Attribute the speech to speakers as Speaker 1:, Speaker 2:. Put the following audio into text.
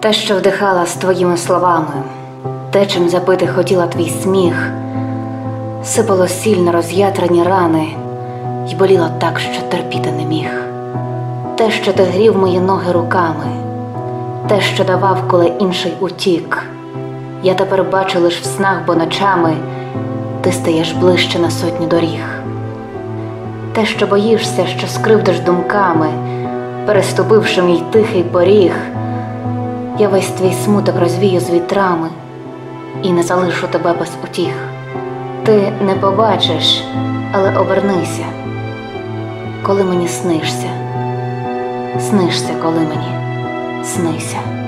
Speaker 1: Те, що вдихала з твоїми словами, те, чим запити хотіла твій сміх, сипало сіль на роз'ятрені рани й боліло так, що терпіти не міг. Те, що ти грів мої ноги руками, те, що давав, коли інший утік. Я тепер бачу лиш в снах, бо ночами ти стаєш ближче на сотню доріг. Те, що боїшся, що скривдиш думками, переступивши мій тихий поріг, я весь твій смуток розвію з вітрами і не залишу тебе без утіх. Ти не побачиш, але обернися, коли мені снишся, снишся, коли мені снися.